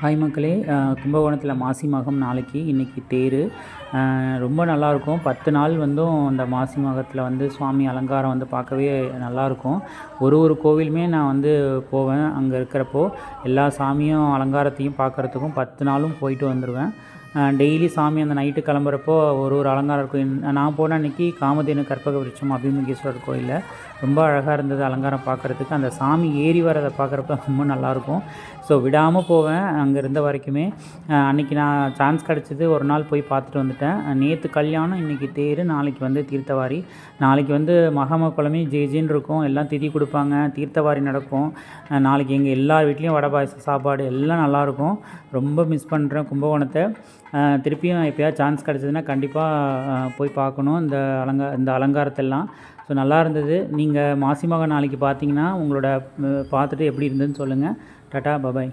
Hi மக்களே. கும்பகோணத்தில் மாசி மகம் நாளைக்கு. இன்றைக்கி தேர். ரொம்ப நல்லாயிருக்கும் பத்து நாள் வந்தும் அந்த மாசி மகத்தில் வந்து சுவாமி அலங்காரம் வந்து பார்க்கவே நல்லாயிருக்கும் ஒரு ஒரு கோவிலுமே நான் வந்து போவேன் அங்கே இருக்கிறப்போ. எல்லா சாமியும் அலங்காரத்தையும் பார்க்குறதுக்கும் பத்து நாளும் போயிட்டு வந்துடுவேன் டெய்லி சாமி அந்த நைட்டு கிளம்புறப்போ ஒரு ஒரு அலங்காரம் இருக்கும் நான் போன அன்றைக்கி காமதேனு கற்பக விருட்சம் அபிமுகேஸ்வரர் கோயிலில் ரொம்ப அழகாக இருந்தது அலங்காரம் பார்க்குறதுக்கு அந்த சாமி ஏறி வரதை பார்க்குறப்ப ரொம்ப நல்லாயிருக்கும் ஸோ விடாமல் போவேன் அங்கே இருந்த வரைக்குமே. அன்றைக்கி நான் சான்ஸ் கிடச்சிது ஒரு நாள் போய் பார்த்துட்டு வந்துட்டேன். நேற்று கல்யாணம் இன்றைக்கி தேர் நாளைக்கு வந்து தீர்த்தவாரி. நாளைக்கு வந்து மகாம குழமே ஜே இருக்கும். எல்லாம் திதி கொடுப்பாங்க தீர்த்தவாரி நடக்கும். நாளைக்கு எங்கள் எல்லார் வீட்லேயும் வடை பாயசம் சாப்பாடு எல்லாம் நல்லாயிருக்கும் ரொம்ப மிஸ் பண்ணுறேன் கும்பகோணத்தை. திருப்பியும் எப்போயாவது சான்ஸ் கிடச்சிதுன்னா கண்டிப்பாக போய் பார்க்கணும். இந்த அலங்கா இந்த அலங்காரத்தெல்லாம். ஸோ நல்லா இருந்தது. நீங்கள் மாசி நாளைக்கு பார்த்தீங்கன்னா உங்களோட பார்த்துட்டு எப்படி இருந்ததுன்னு சொல்லுங்கள் டாட்டா பபாய்